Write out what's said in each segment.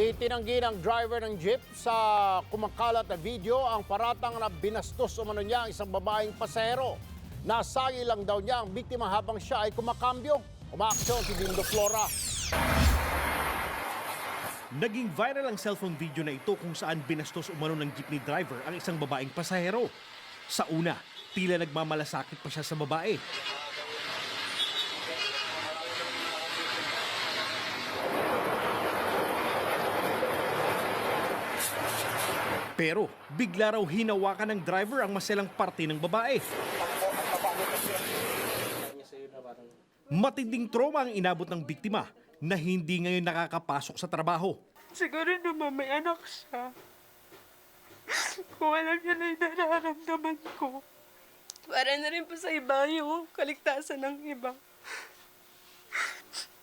Itinanggi ng driver ng jeep sa kumakalat na video ang paratang na binastos umano niya ang isang babaeng pasahero. Nasagi lang daw niya ang biktima habang siya ay kumakambyo. Umaaksyon si Dindo Flora. Naging viral ang cellphone video na ito kung saan binastos umano ng jeepney driver ang isang babaeng pasahero. Sa una, tila nagmamalasakit pa siya sa babae. Pero bigla raw hinawakan ng driver ang maselang parte ng babae. Matinding trauma ang inabot ng biktima na hindi ngayon nakakapasok sa trabaho. Siguro naman may anak siya. Kung alam niya na yung nararamdaman ko. Para na rin po sa iba yung kaligtasan ng iba.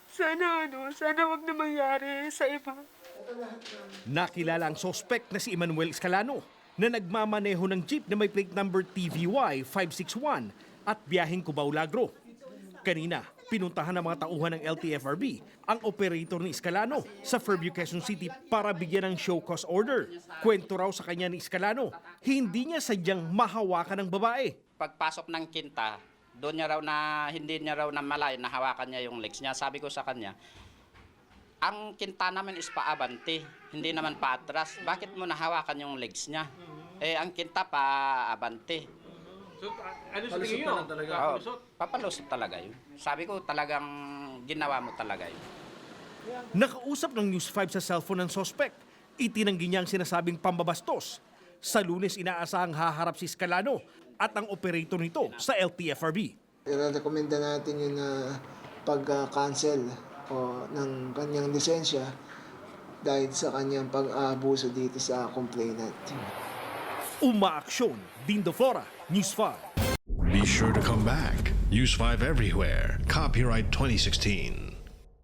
Sana ano, sana wag na mangyari sa iba. Nakilala ang sospek na si Emmanuel Escalano na nagmamaneho ng jeep na may plate number TVY 561 at biyaheng Cubao-Lagro. Kanina, pinuntahan ng mga tauhan ng LTFRB ang operator ni Escalano sa Fairview, Quezon City para bigyan ng show cause order. Kwento raw sa kanya ni Escalano, hindi niya sadyang mahawakan ng babae. pagpasok ng kinta, doon niya raw na hindi niya raw na malay na hawakan niya yung legs niya. Sabi ko sa kanya, ang kinta naman is paabante, hindi naman paatras. Bakit mo nahawakan yung legs niya? Eh, ang kinta paabante. So, ano sa tingin niyo? Oo, papalusot talaga yun. Sabi ko talagang ginawa mo talaga yun. Nakausap ng News 5 sa cellphone ng sospek. Itinanggi niya ang sinasabing pambabastos. Sa lunes inaasahang haharap si Scalano at ang operator nito sa LTFRB. Ire-recommenda natin yun na pag-cancel o ng kanyang lisensya dahil sa kanyang pag-aabuso dito sa complainant. Umaaksyon, Dindo Flora, News 5. Be sure to come back. Use 5 everywhere. Copyright 2016.